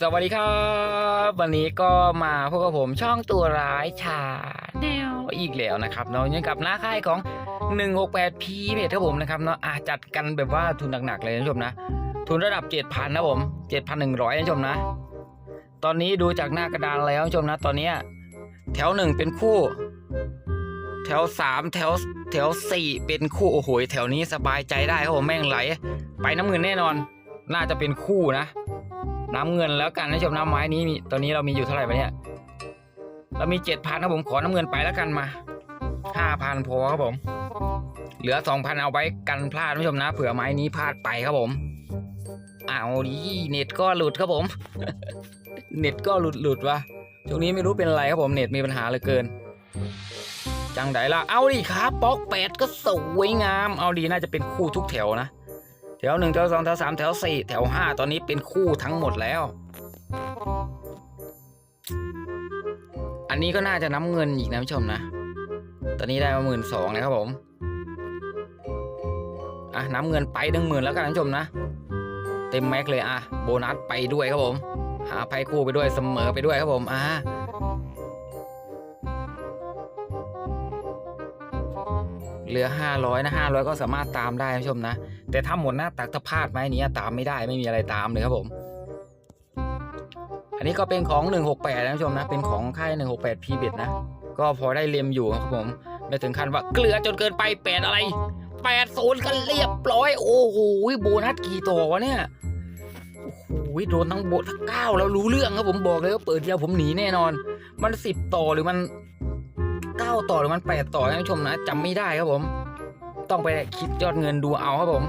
สวัสดีครับ วันนี้ก็มาพบกับผมช่องตัวร้ายชาแนวอีกแล้วนะครับเนาะยังกับหน้าค่ายของ 168 p เพจครับผมนะครับเนาะอาจัดกันแบบว่าทุนหนักๆเลยนะผู้ชมนะ ทุนระดับ 7,000 นะผม 7,100 นะผู้ชมนะ ตอนนี้ดูจากหน้ากระดานแล้วผู้ชมนะ ตอนนี้แถวหนึ่งเป็นคู่ แถวสามแถวแถวสี่เป็นคู่โอ้โหแถวนี้สบายใจได้ครับผมแม่งไหล ไปน้ำเงินแน่นอน น่าจะเป็นคู่นะ น้ำเงินแล้วกันนะชมน้ำไม้นี้มีตอนนี้เรามีอยู่เท่าไหร่ไปเนี่ย เรามีเจ็ดพันครับผมขอน้ำเงินไปแล้วกันมาห้าพันพอครับผม เหลือสองพันเอาไว้กันพลาดนะผู้ชมนะเผื่อไม้นี้พลาดไปครับผมเอาดิเน็ตก็หลุดครับผม เน็ตก็หลุดหลุดวะช่วงนี้ไม่รู้เป็นอะไรครับผมเน็ตมีปัญหาเหลือเกิน จังไดล่ะเอาดิครับป๊อกแปดก็สวยงาม เอาดีน่าจะเป็นคู่ทุกแถวนะ ถวหนึ่งแถวสองแถวสามแถวสี่แถวห้าตอนนี้เป็นคู่ทั้งหมดแล้ว อันนี้ก็น่าจะน้ำเงินอีกนะผู้ชมนะ ตอนนี้ได้มาหมื่นสองนะครับผม อะน้ำเงินไปหนึ่งหมื่นแล้วกันนผู้ชมนะ เต็มแม็กเลยอะโบนัสไปด้วยครับผม หาไพ่คู่ไปด้วยเสมอไปด้วยครับผมอะ เหลือห้าร้อยนะห้าร้อยก็สามารถตามได้นะผู้ชมนะ แต่ถ้าหมดหน้าตักถ้าพลาดไหมนี้ตามไม่ได้ไม่มีอะไรตามเลยครับผม อันนี้ก็เป็นของ 168 นะผู้ชมนะ เป็นของค่าย 168 p ีเบนะ ก็พอได้เลียมอยู่ครับผม ไม่ถึงขั้นว่าเกลือจนเกินไปแปดอะไรแปดศูนย์กันเรียบร้อย โอ้โหโบนัสกี่ตัววะเนี่ยโอ้โหโดนทั้งโบทั้งเก้าแล้วรู้เรื่องครับผมบอกเลยว่าเปิดเดียวผมหนีแน่นอน มันสิบต่อหรือมัน เก้าต่อหรือมันแปดต่อนผู้ชมนะจำไม่ได้ครับผม ต้องไปคิดยอดเงินดูเอาครับผม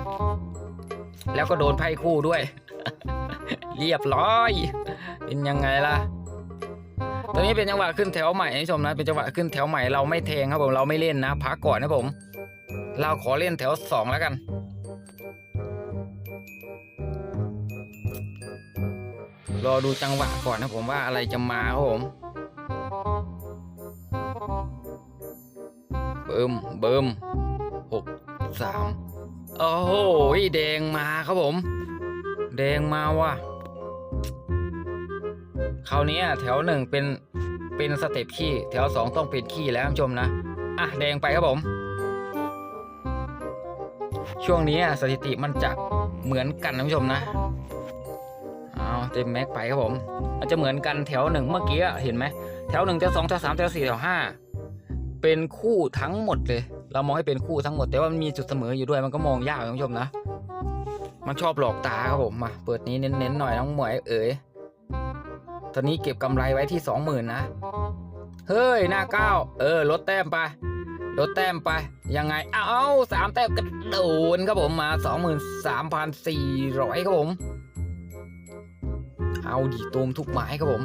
แล้วก็โดนไพ่คู่ด้วย เรียบร้อย เป็นยังไงล่ะตอนนี้เป็นจังหวะขึ้นแถวใหม่ท่านผู้ชมนะเป็นจังหวะขึ้นแถวใหม่เราไม่แทงครับผมเราไม่เล่นนะพักก่อนนะผม เราขอเล่นแถวสองแล้วกันรอดูจังหวะก่อนนะผมว่าอะไรจะมาครับผม บิ่มเบิ่มหกสามโอ้โหแดงมาครับผม แดงมาว่ะคราวนี้แถวหนึ่งเป็นเป็นสเต็ปขี้แถวสองต้องเป็นขี้แล้วท่านผู้ชมนะอะแดงไปครับผม ช่วงนี้สถิติมันจะเหมือนกันนะท่านผู้ชมนะเอาเต็มแม็กไปครับผม มันจะเหมือนกันแถวหนึ่งเมื่อกี้เห็นไหมแถวหนึ่งแถวสองแถวสามแถวสี่แถวห้า เป็นคู่ทั้งหมดเลย เรามองให้เป็นคู่ทั้งหมด แต่ว่ามันมีจุดเสมออยู่ด้วยมันก็มองยากคุณผู้ชมนะ มันชอบหลอกตาครับผมมาเปิดนี้เน้นๆหน่อยน้องหมวยเอ๋ยตอนนี้เก็บกำไรไว้ที่สองหมื่นนะเฮ้ยหน้าเก้าเออลดแต้มไปลดแต้มไปยังไงเอาสามแต้มกระโดนครับผมมาสองหมื่นสามพันสี่ร้อยครับผม เอาดีตูมทุกไม้ครับผม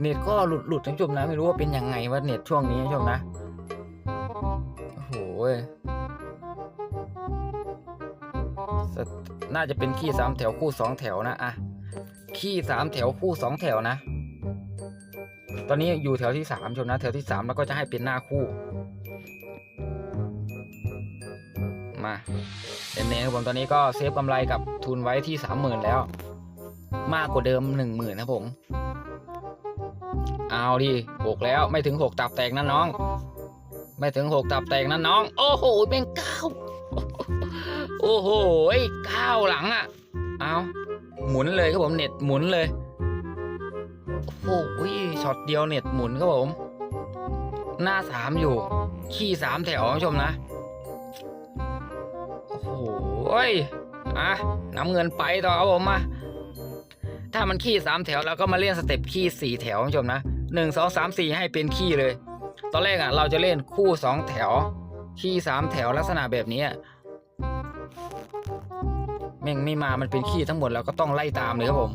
เน็ตก็หลุดหลุดๆนะผู้ชมนะ ไม่รู้ว่าเป็นยังไงว่าเน็ตช่วงนี้นะผู้ชมนะ โอ้โหน่าจะเป็นขี้สามแถวคู่สองแถวนะอะขี้สามแถวคู่สองแถวนะ ตอนนี้อยู่แถวที่สามชมนะ แถวที่สามแล้วก็จะให้เป็นหน้าคู่ มาเน้นๆผมตอนนี้ก็เซฟกำไรกับทุนไว้ที่สามหมื่นแล้ว มากกว่าเดิมหนึ่งหมื่นนะผม เอาดิหกแล้วไม่ถึงหกตับแตกนะน้อง ไม่ถึงหกตับแตกนะน้อง โอ้โหเป็นเก้าโอ้โหเก้าหลังอะ เอาหมุนเลยครับผมเน็ตหมุนเลยโอ้โหช็อตเดียวเน็ตหมุนครับผม หน้าสามอยู่ ขี้สามแถวคุณผู้ชมนะ โอ้โหอะน้ำเงินไปต่อครับผมมา ถ้ามันขี้สามแถวเราก็มาเล่นสเต็ปขี้สี่แถวคุณผู้ชมนะหนึ่งสองสามสี่ให้เป็นขี้เลย ตอนแรกอะเราจะเล่นคู่สองแถว ขี้สามแถวลักษณะแบบนี้แม่งไม่มามันเป็นขี้ทั้งหมดเราก็ต้องไล่ตามเลยครับผม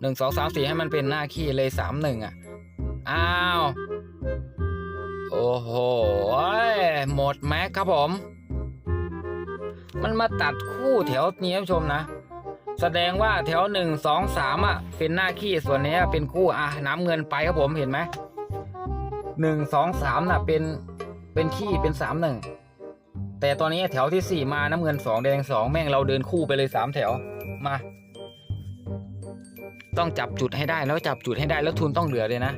หนึ่งสองสามสี่ให้มันเป็นหน้าขี้เลยสามหนึ่งอะอ้าวโอ้โหหมดแม็กครับผม มันมาตัดคู่แถวนี้ท่านผู้ชมนะ แสดงว่าแถวหนึ่งสองสามอะ เป็นหน้าขี้ส่วนนี้เป็นคู่อะน้ำเงินไปครับผมเห็นไหมหนึ่งสองสามน่ะเป็นเป็นขี้เป็นสามหนึ่งแต่ตอนนี้แถวที่สี่มาน้ำเงินสองแดงสองแม่งเราเดินคู่ไปเลยสามแถวมา ต้องจับจุดให้ได้แล้วจับจุดให้ได้แล้วทุนต้องเหลือเลยนะ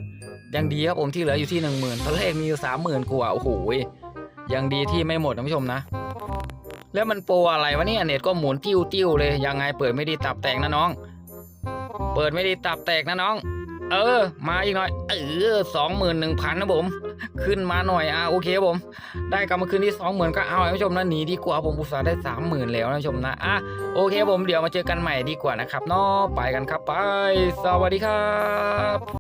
ยังดีครับผมที่เหลืออยู่ที่หนึ่งหมื่นตอนแรกมีอยู่สามหมื่นกว่าโอ้โหยังดีที่ไม่หมดนะผู้ชมนะ แล้วมันโปรอะไรวะเนี่ยเน็ตก็หมุนติ้วติ้วเลยยังไงเปิดไม่ดีตับแตกนะน้อง เปิดไม่ดีตับแตกนะน้อง เออ มาอีกหน่อย เออสองหมื่นหนึ่งพันนะผม ขึ้นมาหน่อยอะโอเคผม ได้กลับมาคืนที่สองหมื่นก็เอาท่านผู้ชมนะหนีดีกว่าผมอุตส่าห์ได้สามหมื่นแล้วท่านผู้ชมนะอะโอเคผมเดี๋ยวมาเจอกันใหม่ดีกว่านะครับเนาะไปกันครับไป สวัสดีครับ